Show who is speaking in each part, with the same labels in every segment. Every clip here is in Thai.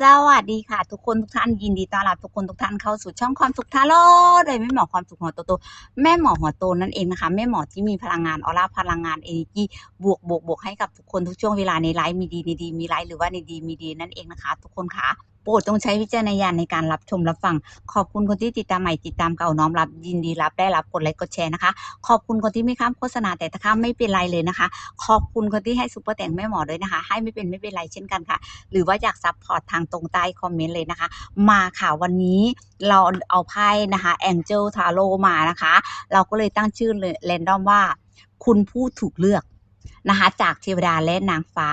Speaker 1: สวัสดีค่ะ ทุกคนทุกท่านยินดีต้อนรับทุกคนทุกท่านเข้าสู่ช่องความสุขทาโร่โดยแม่หมอความสุขหัวโตโตแม่หมอหัวโตนั่นเองนะคะแม่หมอที่มีพลังงานออร่าพลังงานเอเนจีบวกบวกบวกให้กับทุกคนทุกช่วงเวลาในไลฟ์มีดีในดีมีไลฟ์หรือว่าในดีมีดีนั่นเองนะคะ ทุกคนค่ะ โปรดต้องใช้วิจารณญาณในการรับชมรับฟัง ขอบคุณคนที่ติดตามใหม่ติดตามเก่าน้อมรับ ยินดีรับได้รับกดไลค์กดแชร์นะคะ ขอบคุณคนที่ไม่ข้ามโฆษณาแต่ถ้าข้ามไม่เป็นไรเลยนะคะ ขอบคุณคนที่ให้ซุปเปอร์แต่งแม่หมอด้วยนะคะ ให้ไม่เป็นไม่เป็นไรเช่นกันค่ะ หรือว่าอยากซัพพอร์ตทางตรงใต้คอมเมนต์เลยนะคะ มาค่ะวันนี้เราเอาไพ่นะคะ Angel Tarot มานะคะ เราก็เลยตั้งชื่อเลยแรนดอมว่า คุณผู้ถูกเลือก นะคะจากเทวดาและนางฟ้า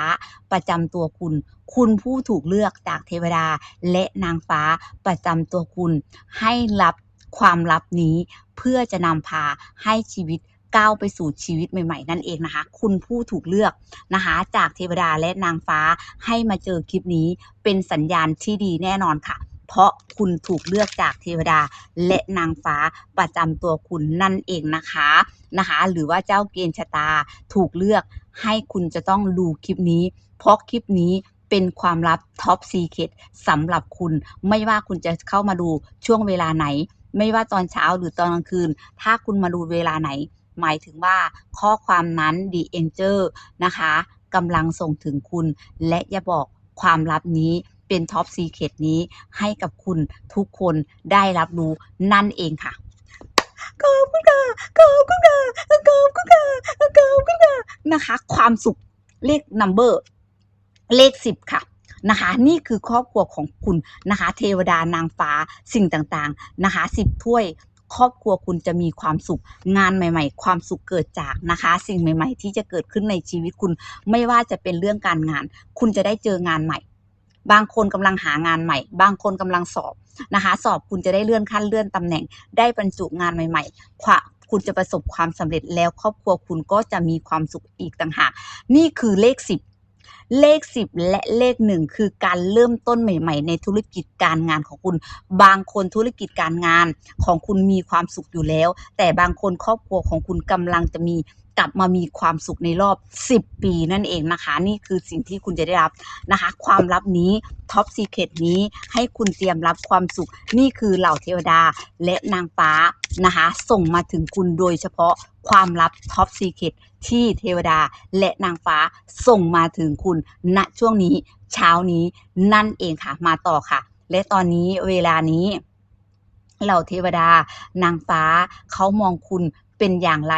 Speaker 1: ประจำตัวคุณ คุณผู้ถูกเลือกจากเทวดาและนางฟ้าประจำตัวคุณ ให้รับความลับนี้เพื่อจะนำพาให้ชีวิตก้าวไปสู่ชีวิตใหม่ ๆ นั่นเองนะคะ คุณผู้ถูกเลือกนะคะ จากเทวดาและนางฟ้าให้มาเจอคลิปนี้เป็นสัญญาณที่ดีแน่นอนค่ะ เพราะคุณถูกเลือกจากเทวดาและนางฟ้าประจำตัวคุณนั่นเองนะคะนะคะ หรือว่าเจ้าเกณฑ์ชะตาถูกเลือกให้คุณจะต้องดูคลิปนี้ เพราะคลิปนี้เป็นความลับท็อปซีเคตสำหรับคุณ ไม่ว่าคุณจะเข้ามาดูช่วงเวลาไหน ไม่ว่าตอนเช้าหรือตอนกลางคืน ถ้าคุณมาดูเวลาไหน หมายถึงว่าข้อความนั้น The Angel นะคะกำลังส่งถึงคุณ และอย่าบอกความลับนี้ เป็นท็อปซีเคตนี้ให้กับคุณทุกคนได้รับรู้นั่นเองค่ะขอบคุณค่ะขอบคุณค่ะขอบคุณค่ะขอบคุณค่ะนะคะ ความสุขเลขนัมเบอร์เลขสิบค่ะนะคะนี่คือครอบครัวของคุณนะคะ เทวดานางฟ้าสิ่งต่างๆนะคะสิบถ้วยครอบครัวคุณจะมีความสุขงานใหม่ ๆ ความสุขเกิดจากนะคะ สิ่งใหม่ ๆ ที่จะเกิดขึ้นในชีวิตคุณ ไม่ว่าจะเป็นเรื่องการงาน คุณจะได้เจองานใหม่ บางคนกำลังหางานใหม่ บางคนกำลังสอบนะคะ สอบคุณจะได้เลื่อนขั้นเลื่อนตำแหน่ง ได้บรรจุงานใหม่ๆควาคุณจะประสบความสำเร็จแล้วครอบครัวคุณก็จะมีความสุขอีกต่างหาก นี่คือเลขสิบเลขสิบและเลขหนึ่งคือการเริ่มต้นใหม่ ๆ ในธุรกิจการงานของคุณ บางคนธุรกิจการงานของคุณมีความสุขอยู่แล้ว แต่บางคนครอบครัวของคุณกำลังจะมี กลับมามีความสุขในรอบ 10 ปีนั่นเองนะคะ นี่คือสิ่งที่คุณจะได้รับนะคะ ความลับนี้ท็อปซีเคตนี้ให้คุณเตรียมรับความสุข นี่คือเหล่าเทวดาและนางฟ้านะคะ ส่งมาถึงคุณโดยเฉพาะความลับท็อปซีเคตที่เทวดาและนางฟ้าส่งมาถึงคุณณช่วงนี้เช้านี้นั่นเองค่ะ มาต่อค่ะ และตอนนี้เวลานี้เหล่าเทวดานางฟ้าเขามองคุณ เป็นอย่างไร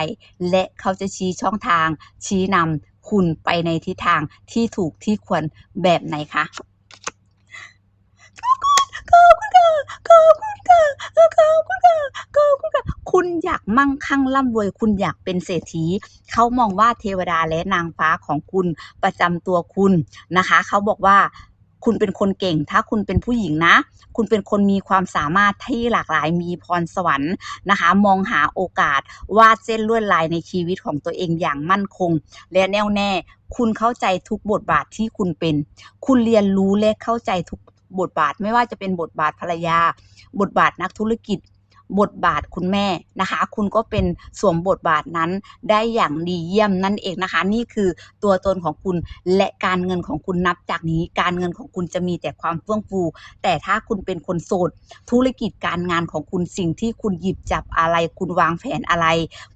Speaker 1: และเขาจะชี้ช่องทาง ชี้นำคุณไปในทิศทางที่ถูกที่ควรแบบไหนคะขอบคุณค่ะขอบคุณค่ะขอบคุณค่ะขอบคุณค่ะคุณอยากมั่งคั่งร่ำรวย คุณอยากเป็นเศรษฐี เขามองว่าเทวดาและนางฟ้าของคุณประจำตัวคุณนะคะ เขาบอกว่า คุณเป็นคนเก่ง ถ้าคุณเป็นผู้หญิงนะ คุณเป็นคนมีความสามารถที่หลากหลายมีพรสวรรค์นะคะ มองหาโอกาสวาดเส้นลวดลายในชีวิตของตัวเองอย่างมั่นคง และแน่วแน่ คุณเข้าใจทุกบทบาทที่คุณเป็น คุณเรียนรู้และเข้าใจทุกบทบาทไม่ว่าจะเป็นบทบาทภรรยา บทบาทนักธุรกิจ บทบาทคุณแม่นะคะ คุณก็เป็นสวมบทบาทนั้นได้อย่างดีเยี่ยมนั่นเองนะคะ นี่คือตัวตนของคุณและการเงินของคุณนับจากนี้ การเงินของคุณจะมีแต่ความเฟื่องฟู แต่ถ้าคุณเป็นคนโสด ธุรกิจการงานของคุณสิ่งที่คุณหยิบจับอะไร คุณวางแผนอะไร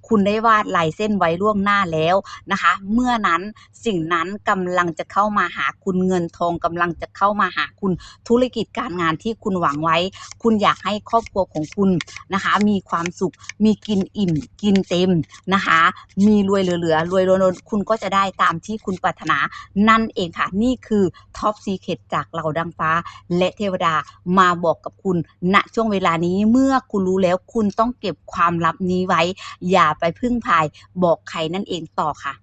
Speaker 1: คุณได้วาดลายเส้นไว้ล่วงหน้าแล้วนะคะ เมื่อนั้นสิ่งนั้นกำลังจะเข้ามาหาคุณเงินทองกำลังจะเข้ามาหาคุณธุรกิจการงานที่คุณหวังไว้ คุณอยากให้ครอบครัวของคุณนะคะ มีความสุข มีกินอิ่ม กินเต็มนะคะ มีรวยเหลือๆ รวยล้นๆคุณก็จะได้ตามที่คุณปรารถนา นั่นเองค่ะ นี่คือท็อปซีเคตจากเหล่าดังฟ้า และเทวดามาบอกกับคุณณช่วงเวลานี้เมื่อคุณรู้แล้วคุณต้องเก็บความลับนี้ไว้ อย่าไปพึ่งพายบอกใครนั่นเองต่อค่ะ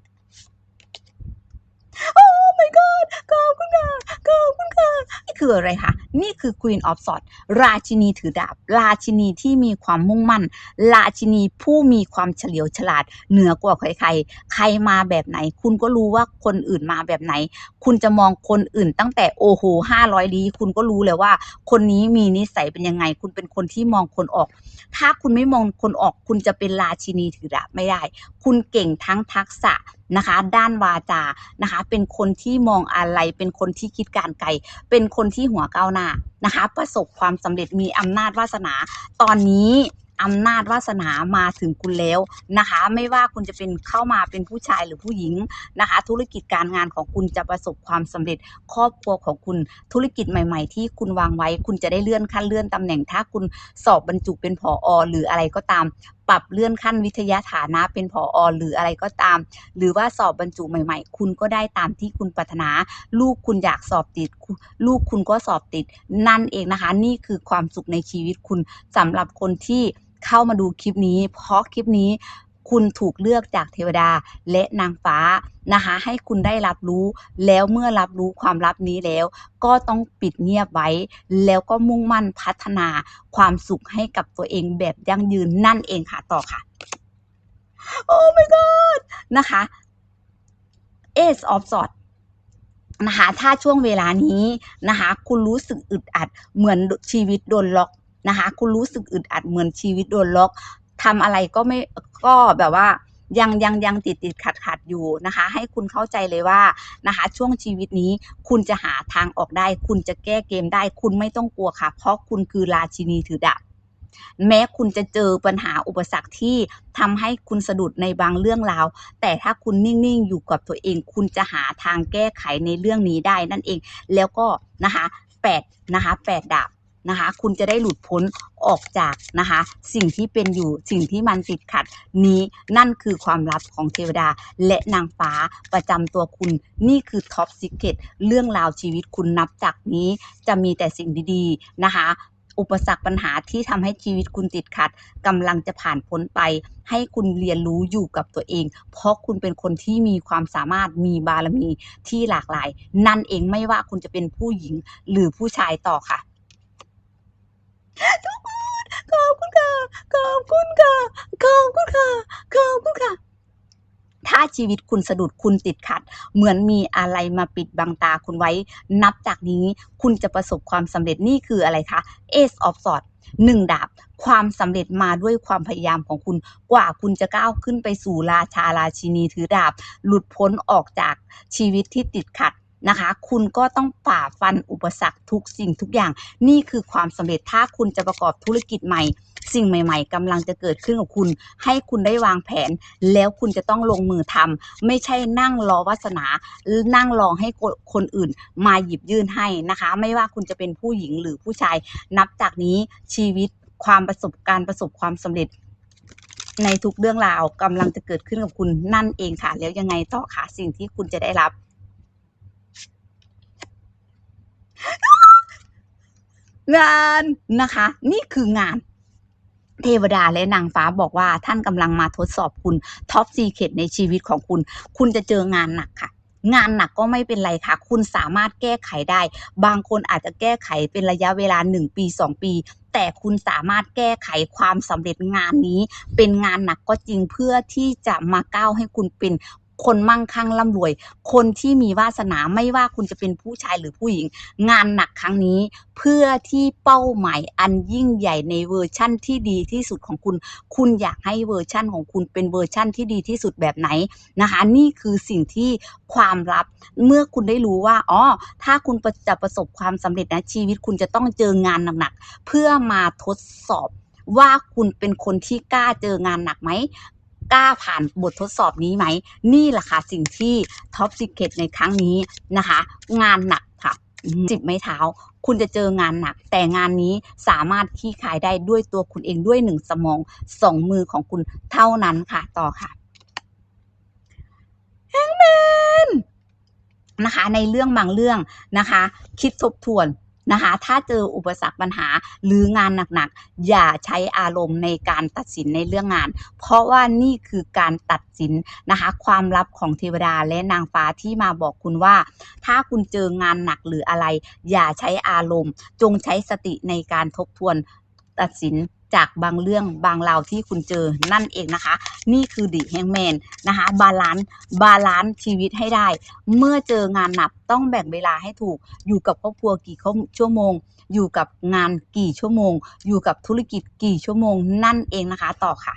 Speaker 1: my god ขอบคุณค่ะขอบคุณค่ะนี่คืออะไรคะนี่คือ Queen of Swords ราชินีถือดาบ ราชินีที่มีความมุ่งมั่น ราชินีผู้มีความเฉลียวฉลาด เหนือกว่าใครๆ ใครมาแบบไหน คุณก็รู้ว่าคนอื่นมาแบบไหน คุณจะมองคนอื่นตั้งแต่โอ้โหห้าร้อยลี้คุณก็รู้เลยว่า คนนี้มีนิสัยเป็นยังไง คุณเป็นคนที่มองคนออก ถ้าคุณไม่มองคนออก คุณจะเป็นราชินีถือดาบไม่ได้ คุณเก่งทั้งทักษะ นะคะ ด้านวาจานะคะ เป็นคนที่มองอะไร เป็นคนที่คิดการไกล เป็นคนที่หัวก้าวหน้านะคะ ประสบความสำเร็จมีอำนาจวาสนา ตอนนี้อำนาจวาสนามาถึงคุณแล้วนะคะ ไม่ว่าคุณจะเป็นเข้ามาเป็นผู้ชายหรือผู้หญิงนะคะ ธุรกิจการงานของคุณจะประสบความสำเร็จ ครอบครัวของคุณธุรกิจใหม่ ๆ ที่คุณวางไว้ คุณจะได้เลื่อนขั้นเลื่อนตำแหน่งถ้าคุณสอบบรรจุเป็นผออหรืออะไรก็ตามปรับเลื่อนขั้นวิทยาฐานะเป็นผออหรืออะไรก็ตาม หรือว่าสอบบรรจุใหม่ ๆ คุณก็ได้ตามที่คุณปรารถนา ลูกคุณอยากสอบติด ลูกคุณก็สอบติด นั่นเองนะคะ นี่คือความสุขในชีวิตคุณสำหรับคนที่เข้ามาดูคลิปนี้ เพราะคลิปนี้ คุณถูกเลือกจากเทวดาและนางฟ้านะคะให้คุณได้รับรู้แล้วเมื่อรับรู้ความลับนี้แล้ว ก็ต้องปิดเงียบไว้ แล้วก็มุ่งมั่นพัฒนาความสุขให้กับตัวเองแบบยั่งยืนนั่นเองค่ะต่อค่ะ โอ้ my god นะคะ Ace of Swords นะคะถ้าช่วงเวลานี้นะคะคุณรู้สึกอึดอัดเหมือนชีวิตโดนล็อกนะคะคุณรู้สึกอึดอัดเหมือนชีวิตโดนล็อก ทำอะไรก็ไม่ก็แบบว่ายังยังยังติดติดขัดขัดอยู่นะคะ ให้คุณเข้าใจเลยว่านะคะ ช่วงชีวิตนี้คุณจะหาทางออกได้ คุณจะแก้เกมได้ คุณไม่ต้องกลัวค่ะ เพราะคุณคือราชินีถือดาบแม้คุณจะเจอปัญหาอุปสรรคที่ทำให้คุณสะดุดในบางเรื่องราว แต่ถ้าคุณนิ่งๆอยู่กับตัวเอง คุณจะหาทางแก้ไขในเรื่องนี้ได้นั่นเอง แล้วก็นะคะแปดนะคะแปดดาบ นะคะ คุณจะได้หลุดพ้นออกจากนะคะ สิ่งที่เป็นอยู่สิ่งที่มันติดขัดนี้นั่นคือความลับของเทวดาและนางฟ้าประจำตัวคุณนี่คือท็อปซิกเก็ตเรื่องราวชีวิตคุณนับจากนี้จะมีแต่สิ่งดีๆนะคะอุปสรรคปัญหาที่ทำให้ชีวิตคุณติดขัดกำลังจะผ่านพ้นไป ให้คุณเรียนรู้อยู่กับตัวเอง เพราะคุณเป็นคนที่มีความสามารถมีบารมีที่หลากหลาย นั่นเองไม่ว่าคุณจะเป็นผู้หญิงหรือผู้ชายต่อค่ะ ทุกคนขอบคุณค่ะ ขอบคุณค่ะ ขอบคุณค่ะ ขอบคุณค่ะ ถ้าชีวิตคุณสะดุดคุณติดขัด เหมือนมีอะไรมาปิดบังตาคุณไว้ นับจากนี้คุณจะประสบความสำเร็จนี่คืออะไรคะ Ace of Swords หนึ่งดาบความสำเร็จมาด้วยความพยายามของคุณ กว่าคุณจะก้าวขึ้นไปสู่ราชาราชินีถือดาบ หลุดพ้นออกจากชีวิตที่ติดขัด นะคะ คุณก็ต้องฝ่าฟันอุปสรรคทุกสิ่งทุกอย่าง นี่คือความสำเร็จถ้าคุณจะประกอบธุรกิจใหม่ สิ่งใหม่ ๆกำลังจะเกิดขึ้นกับคุณ ให้คุณได้วางแผน แล้วคุณจะต้องลงมือทำไม่ใช่นั่งรอวาสนา นั่งรอให้คนอื่นมาหยิบยื่นให้นะคะ ไม่ว่าคุณจะเป็นผู้หญิงหรือผู้ชาย นับจากนี้ชีวิตความประสบการณ์ประสบความสำเร็จในทุกเรื่องราวกำลังจะเกิดขึ้นกับคุณนั่นเองค่ะ แล้วยังไงต่อคะสิ่งที่คุณจะได้รับ งานนะคะ นี่คืองานเทวดาและนางฟ้าบอกว่าท่านกำลังมาทดสอบคุณท็อปซีเคดในชีวิตของคุณ คุณจะเจองานหนักค่ะ งานหนักก็ไม่เป็นไรค่ะ คุณสามารถแก้ไขได้ บางคนอาจจะแก้ไขเป็นระยะเวลา 1 ปี 2 ปี แต่คุณสามารถแก้ไขความสำเร็จงานนี้ เป็นงานหนักก็จริงเพื่อที่จะมาก้าวให้คุณเป็น คนมั่งคั่งร่ำรวย คนที่มีวาสนาไม่ว่าคุณจะเป็นผู้ชายหรือผู้หญิง งานหนักครั้งนี้ เพื่อที่เป้าหมายอันยิ่งใหญ่ในเวอร์ชั่นที่ดีที่สุดของคุณ คุณอยากให้เวอร์ชั่นของคุณเป็นเวอร์ชั่นที่ดีที่สุดแบบไหนนะคะ นี่คือสิ่งที่ความลับเมื่อคุณได้รู้ว่าอ๋อถ้าคุณจะประสบความสำเร็จนะชีวิตคุณจะต้องเจองานหนักๆเพื่อมาทดสอบว่าคุณเป็นคนที่กล้าเจองานหนักไหม กล้าผ่านบททดสอบนี้ไหม นี่แหละค่ะสิ่งที่ท็อปซิกเก็ตในครั้งนี้นะคะ งานหนักค่ะจิบไม้เท้า คุณจะเจองานหนัก แต่งานนี้สามารถขี้ขายได้ด้วยตัวคุณเองด้วยหนึ่งสมองสองมือของคุณเท่านั้นค่ะ ต่อค่ะแฮงแมนนะคะ ในเรื่องบางเรื่องนะคะ คิดทบทวน นะคะ ถ้าเจออุปสรรคปัญหาหรืองานหนักๆ อย่าใช้อารมณ์ในการตัดสินในเรื่องงาน เพราะว่านี่คือการตัดสินนะคะ ความลับของเทวดาและนางฟ้าที่มาบอกคุณว่า ถ้าคุณเจองานหนักหรืออะไร อย่าใช้อารมณ์ จงใช้สติในการทบทวนตัดสิน จากบางเรื่องบางราวที่คุณเจอนั่นเองนะคะ นี่คือดิแฮงแมนนะคะบาลานซ์บาลานซ์ชีวิตให้ได้ เมื่อเจองานหนักต้องแบ่งเวลาให้ถูก อยู่กับครอบครัวกี่ชั่วโมง อยู่กับงานกี่ชั่วโมง อยู่กับธุรกิจกี่ชั่วโมงนั่นเองนะคะ ต่อค่ะ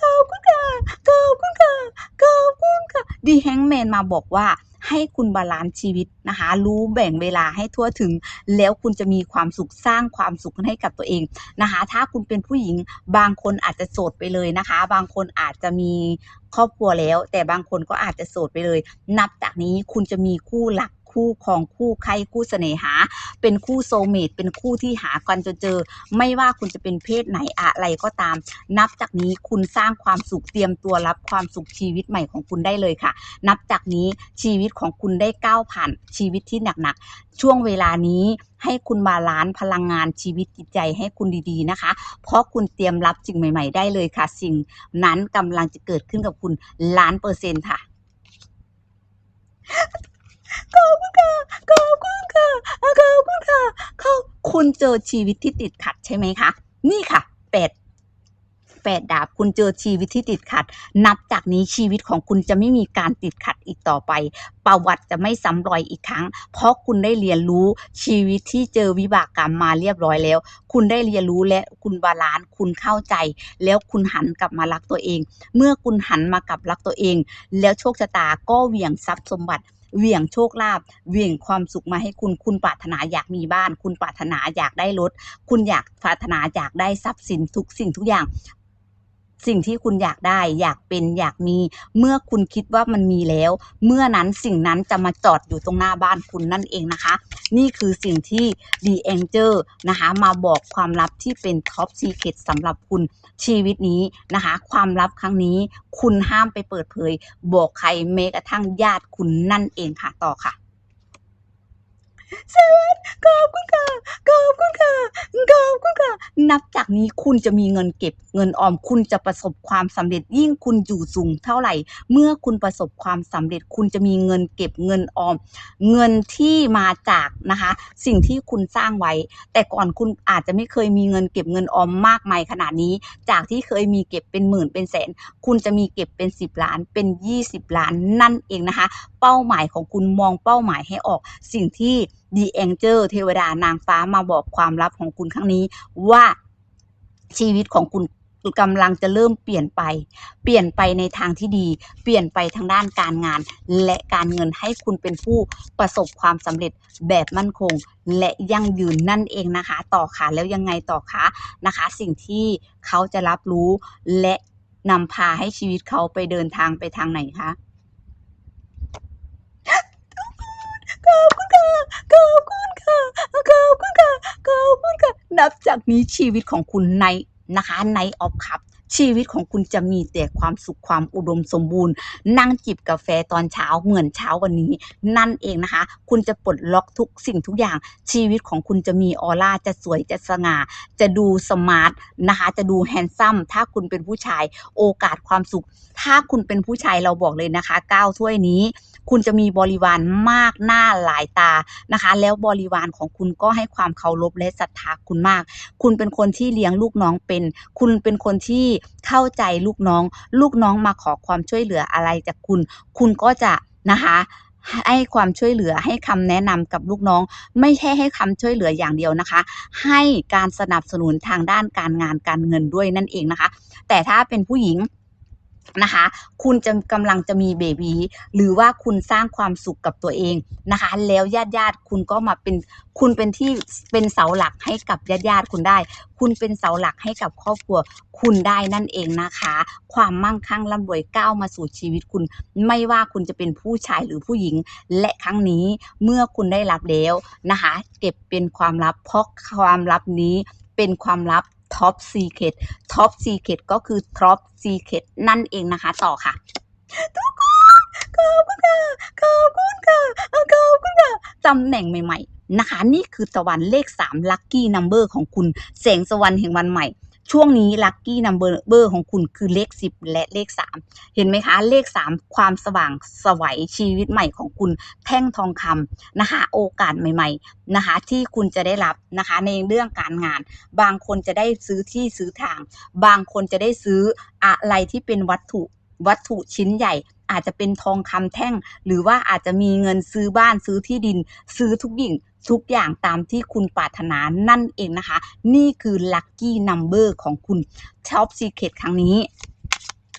Speaker 1: ขอบคุณค่ะขอบคุณค่ะขอบคุณค่ะดีแฮงแมนมาบอกว่า ให้คุณบาลานซ์ชีวิตนะคะ รู้แบ่งเวลาให้ทั่วถึง แล้วคุณจะมีความสุขสร้างความสุขให้กับตัวเองนะคะ ถ้าคุณเป็นผู้หญิงบางคนอาจจะโสดไปเลยนะคะ บางคนอาจจะมีครอบครัวแล้ว แต่บางคนก็อาจจะโสดไปเลย นับจากนี้คุณจะมีคู่หลัก คู่ครองคู่ใครคู่เสน่หา เป็นคู่โซเมตเป็นคู่ที่หากันจนเจอ ไม่ว่าคุณจะเป็นเพศไหนอะไรก็ตาม นับจากนี้คุณสร้างความสุขเตรียมตัวรับความสุขชีวิตใหม่ของคุณได้เลยค่ะ นับจากนี้ชีวิตของคุณได้ก้าวผ่านชีวิตที่หนักๆ ช่วงเวลานี้ให้คุณบาลานซ์พลังงานชีวิตจิตใจให้คุณดีๆนะคะ เพราะคุณเตรียมรับสิ่งใหม่ ๆ ได้เลยค่ะ สิ่งนั้นกำลังจะเกิดขึ้นกับคุณล้านเปอร์เซ็นต์ค่ะ ขอบคุณค่ะ ขอบคุณค่ะ ขอบคุณค่ะ เขาคุณเจอชีวิตที่ติดขัดใช่ไหมคะ นี่ค่ะแปดแปดดาบคุณเจอชีวิตที่ติดขัด นับจากนี้ชีวิตของคุณจะไม่มีการติดขัดอีกต่อไป ประวัติจะไม่ซ้ำรอยอีกครั้ง เพราะคุณได้เรียนรู้ชีวิตที่เจอวิบากกรรมมาเรียบร้อยแล้ว คุณได้เรียนรู้และคุณบาลานซ์คุณเข้าใจ แล้วคุณหันกลับมารักตัวเอง เมื่อคุณหันมากลับรักตัวเอง แล้วโชคชะตาก็เหวี่ยงทรัพย์สมบัติ เหวี่ยงโชคลาภเหวี่ยงความสุขมาให้คุณคุณปรารถนาอยากมีบ้าน คุณปรารถนาอยากได้รถ คุณอยากปรารถนาอยากได้ทรัพย์สินทุกสิ่งทุกอย่าง สิ่งที่คุณอยากได้ อยากเป็นอยากมี เมื่อคุณคิดว่ามันมีแล้ว เมื่อนั้นสิ่งนั้นจะมาจอดอยู่ตรงหน้าบ้านคุณนั่นเองนะคะ นี่คือสิ่งที่ The Angel นะคะมาบอกความลับที่เป็น Top Secret สำหรับคุณชีวิตนี้นะคะ ความลับครั้งนี้ คุณห้ามไปเปิดเผย บอกใครแม้กระทั่งญาติคุณนั่นเองค่ะต่อค่ะ สวัสดีขอบคุณค่ะขอบคุณค่ะขอบคุณค่ะ นับจากนี้คุณจะมีเงินเก็บ เงินออมคุณจะประสบความสำเร็จยิ่งคุณอยู่สูงเท่าไหร่ เมื่อคุณประสบความสำเร็จ คุณจะมีเงินเก็บเงินออม เงินที่มาจากนะคะ สิ่งที่คุณสร้างไว้ แต่ก่อนคุณอาจจะไม่เคยมีเงินเก็บเงินออมมากมายขนาดนี้ จากที่เคยมีเก็บเป็นหมื่นเป็นแสน คุณจะมีเก็บเป็น 10 ล้านเป็น 20 ล้านนั่นเองนะคะ เป้าหมายของคุณมองเป้าหมายให้ออกสิ่งที่ The Angel เทวดานางฟ้ามาบอกความลับของคุณครั้งนี้ว่าชีวิตของคุณกำลังจะเริ่มเปลี่ยนไป เปลี่ยนไปในทางที่ดี เปลี่ยนไปทางด้านการงาน และการเงินให้คุณเป็นผู้ประสบความสำเร็จแบบมั่นคง และยั่งยืนนั่นเองนะคะ ต่อค่ะแล้วยังไงต่อคะนะคะ สิ่งที่เขาจะรับรู้และนำพาให้ชีวิตเขาไปเดินทางไปทางไหนคะ ขอบคุณค่ะขอบคุณค่ะขอบคุณค่ะขอบคุณค่ะ นับจากนี้ชีวิตของคุณในนะคะในออฟคัพชีวิตของคุณจะมีแต่ความสุขความอุดมสมบูรณ์ นั่งจิบกาแฟตอนเช้าเหมือนเช้าวันนี้ นั่นเองนะคะ คุณจะปลดล็อกทุกสิ่งทุกอย่าง ชีวิตของคุณจะมีออร่าจะสวยจะสง่า จะดูสมาร์ทนะคะ จะดูแฮนซัมถ้าคุณเป็นผู้ชายโอกาสความสุข ถ้าคุณเป็นผู้ชายเราบอกเลยนะคะก้าวถ้วยนี้ คุณจะมีบริวารมากหน้าหลายตานะคะ แล้วบริวารของคุณก็ให้ความเคารพและศรัทธาคุณมาก คุณเป็นคนที่เลี้ยงลูกน้องเป็น คุณเป็นคนที่เข้าใจลูกน้อง ลูกน้องมาขอความช่วยเหลืออะไรจากคุณ คุณก็จะนะคะให้ความช่วยเหลือให้คำแนะนำกับลูกน้อง ไม่ใช่ให้คำช่วยเหลืออย่างเดียวนะคะ ให้การสนับสนุนทางด้านการงานการเงินด้วยนั่นเองนะคะ แต่ถ้าเป็นผู้หญิง นะคะ คุณจะกำลังจะมีเบบีหรือว่าคุณสร้างความสุขกับตัวเองนะคะ แล้วญาติญาติคุณก็มาเป็นคุณเป็นที่เป็นเสาหลักให้กับญาติญาติคุณได้ คุณเป็นเสาหลักให้กับครอบครัว คุณได้นั่นเองนะคะ ความมั่งคั่งร่ำรวยก้าวมาสู่ชีวิตคุณ ไม่ว่าคุณจะเป็นผู้ชายหรือผู้หญิง และครั้งนี้เมื่อคุณได้รับแล้วนะคะ เก็บเป็นความลับเพราะความลับนี้เป็นความลับ ท็อปซีเคดท็อปซีเคดก็คือท็อปซีเคดนั่นเองนะคะ ต่อค่ะ ทุกคนขอบคุณค่ะขอบคุณค่ะขอบคุณค่ะตำแหน่งใหม่ ๆ นะคะ นี่คือตะวันเลข3 Lucky Number ของคุณแสงสวรรค์แห่งวันใหม่ ช่วงนี้ Lucky Number ของคุณคือเลข 10 และเลข 3 เห็นไหมคะ เลข 3 ความสว่างสวัยชีวิตใหม่ของคุณแท่งทองคำนะคะ โอกาสใหม่ ๆนะคะ ที่คุณจะได้รับนะคะ ในเรื่องการงาน บางคนจะได้ซื้อที่ซื้อทาง บางคนจะได้ซื้ออะไรที่เป็นวัตถุวัตถุชิ้นใหญ่ อาจจะเป็นทองคำแท่ง หรือว่าอาจจะมีเงินซื้อบ้านซื้อที่ดิน ซื้อทุกอย่างทุกอย่างตามที่คุณปรารถนานั่นเองนะคะ นี่คือ Lucky Number ของคุณ Top Secret ครั้งนี้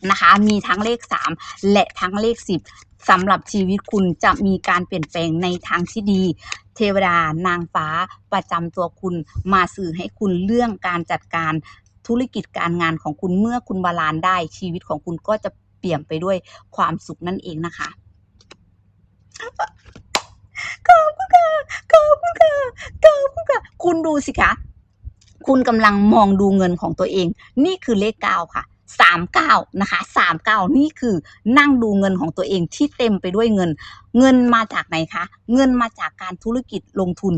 Speaker 1: นะคะ มีทั้งเลข 3 และทั้งเลข 10สำหรับชีวิตคุณจะมีการเปลี่ยนแปลงในทางที่ดี เทวดานางฟ้าประจำตัวคุณมาสื่อให้คุณเรื่องการจัดการธุรกิจการงานของคุณเมื่อคุณบาลานได้ชีวิตของคุณก็จะ เปลี่ยนไปด้วยความสุขนั่นเองนะคะขอบคุณค่ะขอบคุณค่ะขอบคุณค่ะคุณดูสิคะคุณกำลังมองดูเงินของตัวเอง นี่คือเลขเก้าค่ะสามเก้านะคะสามเก้านี่คือนั่งดูเงินของตัวเองที่เต็มไปด้วยเงิน เงินมาจากไหนคะ เงินมาจากการธุรกิจลงทุน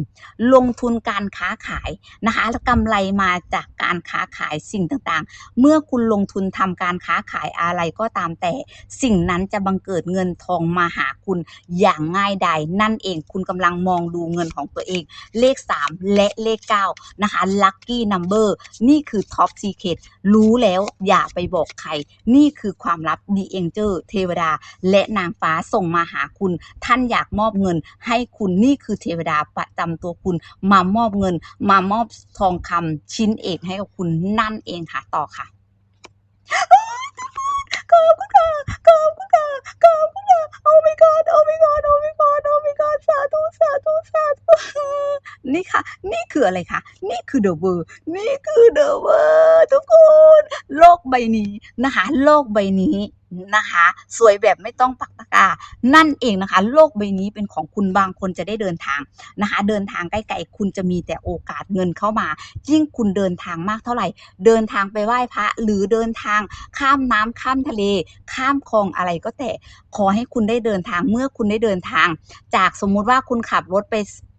Speaker 1: ลงทุนการค้าขายนะคะแล้วกำไรมาจากการค้าขายสิ่งต่างๆ เมื่อคุณลงทุนทำการค้าขายอะไรก็ตามแต่ สิ่งนั้นจะบังเกิดเงินทองมาหาคุณอย่างง่ายดายนั่นเองคุณกำลังมองดูเงินของตัวเอง เลข 3 และเลข9นะคะ Lucky Number นี่คือ Top Secret รู้แล้วอย่าไปบอกใคร นี่คือความลับ The Angel เทวดา และนางฟ้าส่งมาหาคุณท่านอยากมอบเงินให้คุณนี่คือเทวดาประจำตัวคุณมามอบเงิน มามอบทองคำชิ้นเอกให้กับคุณนั่นเองค่ะต่อค่ะขอบคุณค่ะขอบคุณค่ะขอบคุณค่ะโอ้ my god โอ้ my god โอ้ my god โอ้ my god สาธุสาธุสาธุนี่ค่ะ นี่คืออะไรคะ นี่คือ The World นี่คือ The World ทุกคน โลกใบนี้นะคะ โลกใบนี้ นะคะ สวยแบบไม่ต้องปักตะกา นั่นเองนะคะ โลกใบนี้เป็นของคุณบางคนจะได้เดินทางนะคะ เดินทางใกล้ๆคุณจะมีแต่โอกาสเงินเข้ามา ยิ่งคุณเดินทางมากเท่าไหร่ เดินทางไปไหว้พระ หรือเดินทางข้ามน้ำข้ามทะเล ข้ามคลองอะไรก็แต่ขอให้คุณได้เดินทางเมื่อคุณได้เดินทาง จากสมมุติว่าคุณขับรถไป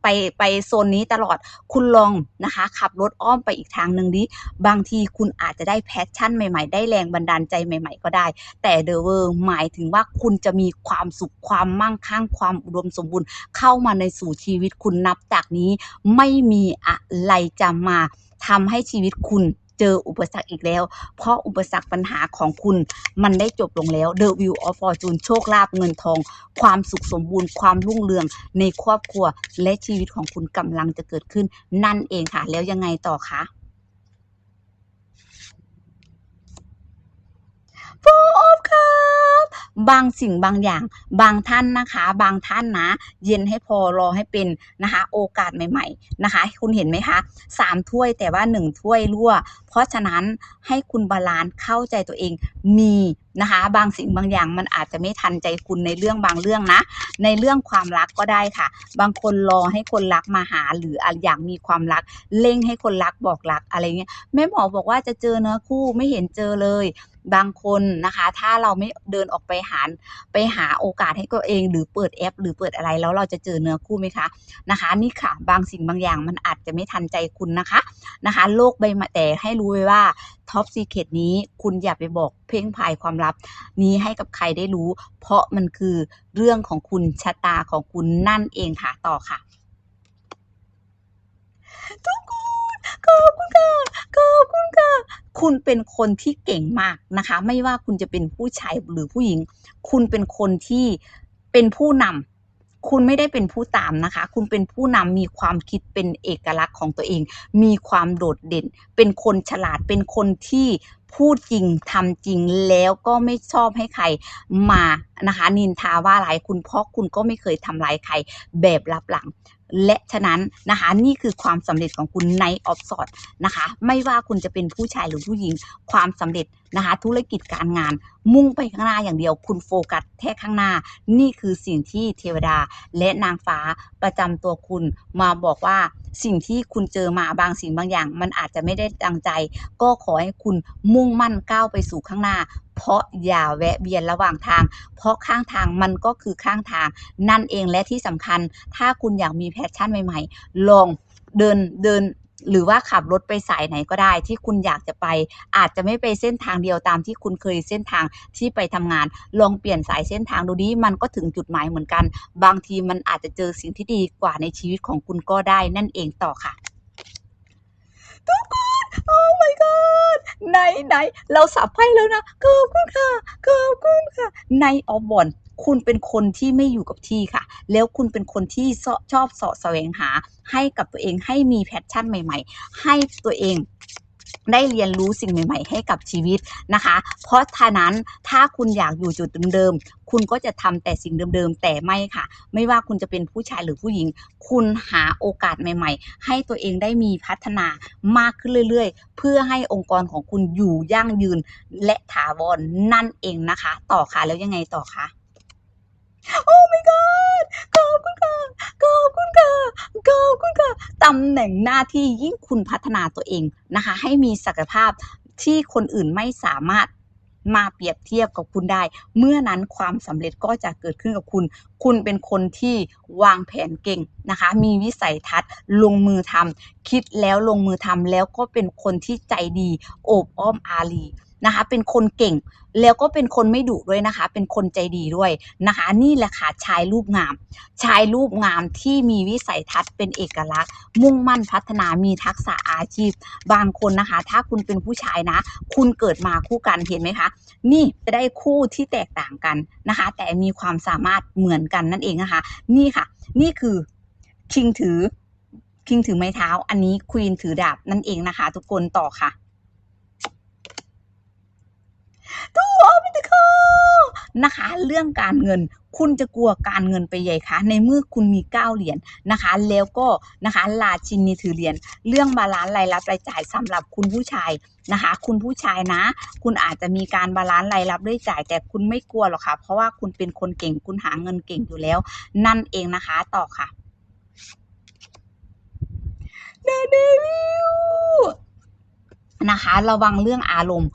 Speaker 1: ไปไปโซนนี้ตลอดคุณลองนะคะ ขับรถอ้อมไปอีกทางหนึ่งดิบางทีคุณอาจจะได้แพชชั่นใหม่ ๆ ได้แรงบันดาลใจใหม่ ๆ ก็ได้ แต่เดอเวอร์หมายถึงว่าคุณจะมีความสุขความมั่งคั่งความอุดมสมบูรณ์ เข้ามาในสู่ชีวิตคุณนับจากนี้ ไม่มีอะไรจะมาทำให้ชีวิตคุณ เจออุปสรรคอีกแล้ว เพราะอุปสรรคปัญหาของคุณมันได้จบลงแล้ว The View of Fortune โชคลาภเงินทอง ความสุขสมบูรณ์ ความรุ่งเรืองในครอบครัว และชีวิตของคุณกำลังจะเกิดขึ้น นั่นเองค่ะ แล้วยังไงต่อคะ Four of Cups บบางสิ่งบางอย่าง บางท่านนะคะ บางท่านนะ เย็นให้พอรอให้เป็นนะคะ โอกาสใหม่ ๆนะคะ คุณเห็นไหมคะสามถ้วยแต่ว่าหนึ่งถ้วยรั่ว เพราะฉะนั้นให้คุณบาลานซ์เข้าใจตัวเองมีนะคะ บางสิ่งบางอย่างมันอาจจะไม่ทันใจคุณในเรื่องบางเรื่องนะ ในเรื่องความรักก็ได้ค่ะ บางคนรอให้คนรักมาหาหรืออยากมีความรักเร่งให้คนรักบอกรักอะไรเงี้ยแม่หมอบอกว่าจะเจอเนื้อคู่ไม่เห็นเจอเลย บางคนนะคะ ถ้าเราไม่เดินออกไปหาไปหาโอกาสให้ตัวเอง หรือเปิดแอป หรือเปิดอะไรแล้วเราจะเจอเนื้อคู่ไหมคะนะคะ นี่ค่ะ บางสิ่งบางอย่างมันอาจจะไม่ทันใจคุณนะคะนะคะ โลกใบมาแต่ให้รู้ไว้ว่าท็อปซีเคดนี้คุณอย่าไปบอกเพ่งพายความลับ นี้ให้กับใครได้รู้ เพราะมันคือเรื่องของคุณชะตาของคุณนั่นเองค่ะต่อค่ะทุก ขอบคุณค่ะขอบคุณค่ะ คุณเป็นคนที่เก่งมากนะคะ ไม่ว่าคุณจะเป็นผู้ชายหรือผู้หญิง คุณเป็นคนที่เป็นผู้นำคุณไม่ได้เป็นผู้ตามนะคะ คุณเป็นผู้นำมีความคิดเป็นเอกลักษณ์ของตัวเอง มีความโดดเด่น เป็นคนฉลาดเป็นคนที่พูดจริงทำจริงแล้วก็ไม่ชอบให้ใครมานะคะ นินทาว่าร้ายคุณเพราะคุณก็ไม่เคยทำร้ายใครแบบลับหลังและฉะนั้นนะคะนี่คือความสำเร็จของคุณในออฟสอดนะคะ ไม่ว่าคุณจะเป็นผู้ชายหรือผู้หญิงความสำเร็จนะคะ ธุรกิจการงาน มุ่งไปข้างหน้าอย่างเดียว คุณโฟกัสแค่ข้างหน้า นี่คือสิ่งที่เทวดาและนางฟ้าประจำตัวคุณมาบอกว่าสิ่งที่คุณเจอมาบางสิ่งบางอย่าง มันอาจจะไม่ได้ดังใจ ก็ขอให้คุณมุ่งมั่นก้าวไปสู่ข้างหน้า เพราะอย่าแวะเวียนระหว่างทาง เพราะข้างทางมันก็คือข้างทาง นั่นเองและที่สำคัญ ถ้าคุณอยากมีแพชชั่นใหม่ ๆ ลองเดินเดินหรือว่าขับรถไปสายไหนก็ได้ที่คุณอยากจะไป อาจจะไม่ไปเส้นทางเดียวตามที่คุณเคยเส้นทางที่ไปทำงาน ลองเปลี่ยนสายเส้นทางดูดิมันก็ถึงจุดหมายเหมือนกัน บางทีมันอาจจะเจอสิ่งที่ดีกว่าในชีวิตของคุณก็ได้นั่นเองต่อค่ะทุกคน โอ้ my god ไหนไหนเราสับไพ่แล้วนะขอบคุณค่ะขอบคุณค่ะในออฟบอลคุณเป็นคนที่ไม่อยู่กับที่ค่ะ แล้วคุณเป็นคนที่ชอบชอบเสาะแสวงหา ให้กับตัวเองให้มีแพชชั่นใหม่ ๆ ให้ตัวเอง ได้เรียนรู้สิ่งใหม่ ๆ ให้กับชีวิตนะคะ เพราะฉะนั้นถ้าคุณอยากอยู่จุดเดิมๆ คุณก็จะทำแต่สิ่งเดิมๆ แต่ไม่ค่ะ ไม่ว่าคุณจะเป็นผู้ชายหรือผู้หญิง คุณหาโอกาสใหม่ ๆ ให้ตัวเองได้มีพัฒนามากขึ้นเรื่อย ๆ เพื่อให้องค์กรของคุณอยู่ยั่งยืนและถาวรนั่นเองนะคะ ต่อค่ะแล้วยังไงต่อคะ โอ้ my god ขอบคุณค่ะขอบคุณค่ะขอบคุณค่ะตำแหน่งหน้าที่ยิ่งคุณพัฒนาตัวเองนะคะ ให้มีศักยภาพที่คนอื่นไม่สามารถมาเปรียบเทียบกับคุณได้ เมื่อนั้นความสำเร็จก็จะเกิดขึ้นกับคุณ คุณเป็นคนที่วางแผนเก่งนะคะ มีวิสัยทัศน์ลงมือทำคิดแล้วลงมือทำแล้วก็เป็นคนที่ใจดี โอบอ้อมอารี นะคะ เป็นคนเก่ง แล้วก็เป็นคนไม่ดุด้วยนะคะ เป็นคนใจดีด้วยนะคะ นี่แหละค่ะชายรูปงาม ชายรูปงามที่มีวิสัยทัศน์เป็นเอกลักษณ์ มุ่งมั่นพัฒนามีทักษะอาชีพ บางคนนะคะ ถ้าคุณเป็นผู้ชายนะ คุณเกิดมาคู่กันเห็นไหมคะ นี่จะได้คู่ที่แตกต่างกันนะคะ แต่มีความสามารถเหมือนกันนั่นเองนะคะ นี่ค่ะ นี่คือคิงถือคิงถือไม้เท้า อันนี้ควีนถือดาบนั่นเองนะคะ ทุกคนต่อค่ะ ตัวออฟติคอนะคะ เรื่องการเงินคุณจะกลัวการเงินไปใหญ่คะในเมื่อคุณมีเก้าเหรียญนะคะ แล้วก็นะคะราชินนีถือเหรียญเรื่องบาลานซ์รายรับรายจ่ายสำหรับคุณผู้ชายนะคะ คุณผู้ชายนะ คุณอาจจะมีการบาลานซ์รายรับรายจ่าย แต่คุณไม่กลัวหรอกค่ะ เพราะว่าคุณเป็นคนเก่งคุณหาเงินเก่งอยู่แล้ว นั่นเองนะคะต่อค่ะเดเดวิลนะคะ ระวังเรื่องอารมณ์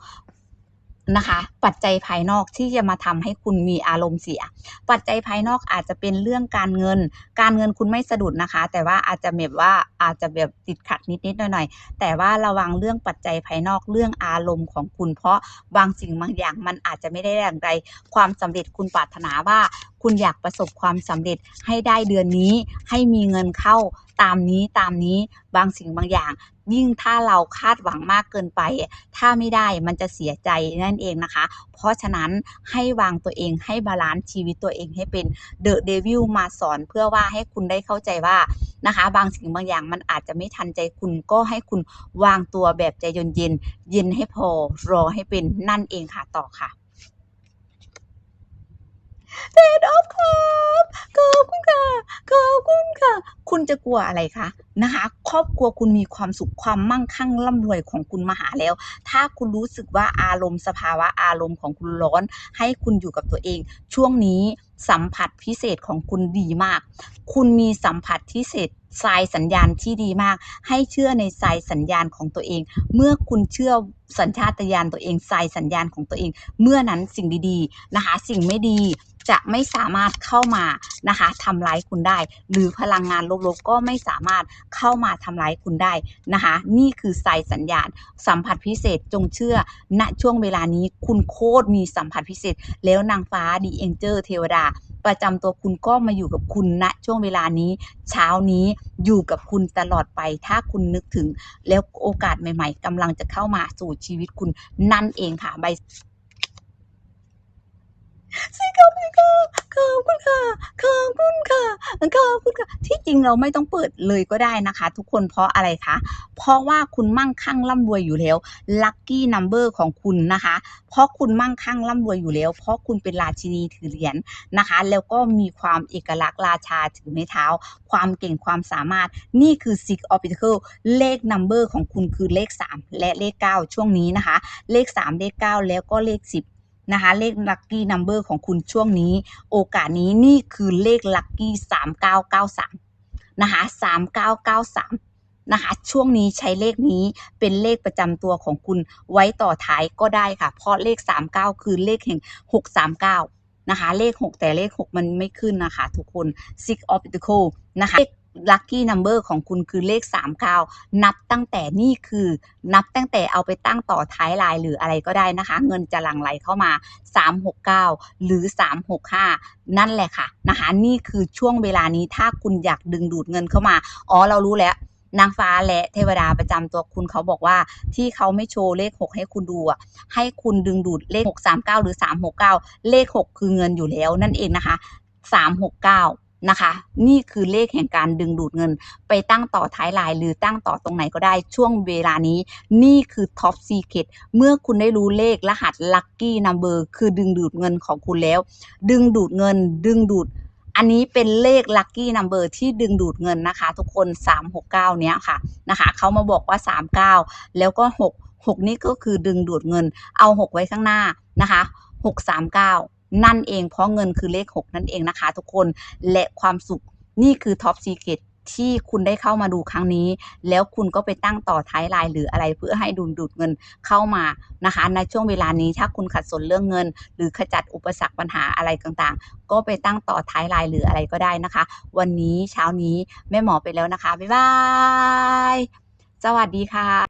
Speaker 1: นะคะ ปัจจัยภายนอกที่จะมาทำให้คุณมีอารมณ์เสีย ปัจจัยภายนอกอาจจะเป็นเรื่องการเงิน การเงินคุณไม่สะดุดนะคะ แต่ว่าอาจจะแบบว่าอาจจะแบบติดขัดนิดๆหน่อยๆแต่ว่าระวังเรื่องปัจจัยภายนอกเรื่องอารมณ์ของคุณ เพราะบางสิ่งบางอย่างมันอาจจะไม่ได้อย่างไรความสำเร็จคุณปรารถนาว่า คุณอยากประสบความสำเร็จให้ได้เดือนนี้ให้มีเงินเข้าตามนี้ตามนี้บางสิ่งบางอย่าง ยิ่งถ้าเราคาดหวังมากเกินไป ถ้าไม่ได้มันจะเสียใจนั่นเองนะคะ เพราะฉะนั้นให้วางตัวเองให้บาลานซ์ชีวิตตัวเองให้เป็นเดอะเดวิลมาสอน เพื่อว่าให้คุณได้เข้าใจว่านะคะ บางสิ่งบางอย่างมันอาจจะไม่ทันใจคุณก็ให้คุณวางตัวแบบใจเย็นเย็นเย็นให้พอรอให้เป็นนั่นเองค่ะต่อค่ะ เ e ดออฟครับขอบคุณค่ะขอบคุณค่ะ คุณจะกลัวอะไรคะนะคะ ครอบครัวคุณมีความสุขความมั่งคั่งร่ำรวยของคุณมาหาแล้ว ถ้าคุณรู้สึกว่าอารมณ์สภาวะอารมณ์ของคุณร้อน ให้คุณอยู่กับตัวเอง ช่วงนี้สัมผัสพิเศษของคุณดีมาก คุณมีสัมผัสพิเศษทรายสัญญาณที่ดีมาก ให้เชื่อในทรายสัญญาณของตัวเอง เมื่อคุณเชื่อสัญชาตญาณตัวเองทรายสัญญาณของตัวเอง เมื่อนั้นสิ่งดีๆนะคะ สิ่งไม่ดีจะไม่สามารถเข้ามานะคะทำร้ายคุณได้ หรือพลังงานลบๆก็ไม่สามารถเข้ามาทำร้ายคุณได้นะคะ นี่คือสายสัญญาณ สัมผัสพิเศษจงเชื่อ ณช่วงเวลานี้คุณโคตรมีสัมผัสพิเศษ แล้วนางฟ้าดีเอ็นเจอร์เทวดา ประจำตัวคุณก็มาอยู่กับคุณณช่วงเวลานี้ เช้านี้อยู่กับคุณตลอดไป ถ้าคุณนึกถึงแล้วโอกาสใหม่ ๆ กำลังจะเข้ามาสู่ชีวิตคุณนั่นเองค่ะใบ สิขอบคุณค่ะขอบคุณค่ะขอบคุณค่ะขอบคุณค่ะ ที่จริงเราไม่ต้องเปิดเลยก็ได้นะคะ ทุกคนเพราะอะไรคะ เพราะว่าคุณมั่งคั่งร่ำรวยอยู่แล้วลัคกี้นัมเบอร์ของคุณนะคะ เพราะคุณมั่งคั่งร่ำรวยอยู่แล้ว เพราะคุณเป็นราชินีถือเหรียญนะคะ แล้วก็มีความเอกลักษณ์ราชาถือไม้เท้า ความเก่งความสามารถนี่คือ Six of pentacle เลขนัมเบอร์ของคุณคือเลข 3 และเลข 9 ช่วงนี้นะคะ เลข 3 เลข 9 แล้วก็เลข 10 นะคะเลขลัคกี้นัมเบอร์ของคุณช่วงนี้ โอกาสนี้นี่คือเลขลัคกี้สามเก้าเก้าสามนะคะสามเก้าเก้าสามนะคะช่วงนี้ใช้เลขนี้เป็นเลขประจำตัวของคุณไว้ต่อท้ายก็ได้ค่ะ เพราะเลข 39 คือเลขแห่ง 639 นะคะ เลข 6 แต่เลข 6 มันไม่ขึ้นนะคะ ทุกคน Six of pentacle นะคะ เลข Lucky Number ของคุณคือเลข39นับตั้งแต่นี่คือ นับตั้งแต่เอาไปตั้งต่อท้ายลายหรืออะไรก็ได้นะคะ เงินจะหลั่งไหลเข้ามา 369 หรือ 365 นั่นแหละค่ะนะคะนี่คือช่วงเวลานี้ถ้าคุณอยากดึงดูดเงินเข้ามา อ๋อเรารู้แล้วนางฟ้าและเทวดาประจำตัวคุณเขาบอกว่าที่เขาไม่โชว์เลข 6 ให้คุณดูอะให้คุณดึงดูดเลข 639 หรือ 369 เลข 6 คือเงินอยู่แล้วนั่นเองนะคะ 369 นะคะ นี่คือเลขแห่งการดึงดูดเงิน ไปตั้งต่อท้ายไลายหรือตั้งต่อตรงไหนก็ได้ช่วงเวลานี้ นี่คือท็อปซีเค t เมื่อคุณได้รู้เลขรหัสลัคกี้นัมเบอร์คือดึงดูดเงินของคุณแล้ว ดึงดูดเงิน ดึงดูดอันนี้เป็นเลขลัคกี้นัมเบอร์ที่ดึงดูดเงินนะคะ ทุกคน 369 เนี้ยค่ะนะคะเขามาบอกว่า 39 แล้วก็ 6 6 นี่ก็คือดึงดูดเงิน เอา 6 ไว้ข้างหน้านะคะ 639 นั่นเองเพราะเงินคือเลข 6 นั่นเองนะคะ ทุกคนและความสุขนี่คือท็อปซีเค t ที่คุณได้เข้ามาดูครั้งนี้ แล้วคุณก็ไปตั้งต่อท้ายไลายหรืออะไรเพื่อให้ดูดดูดเงินเข้ามานะคะในช่วงเวลานี้ถ้าคุณขัดสนเรื่องเงิน หรือขจัดอุปสรรคปัญหาอะไรต่างๆ ก็ไปตั้งต่อท้ายไลายหรืออะไรก็ได้นะคะ วันนี้เช้านี้แม่หมอไปแล้วนะคะบ๊ายบายสวัสดีค่ะ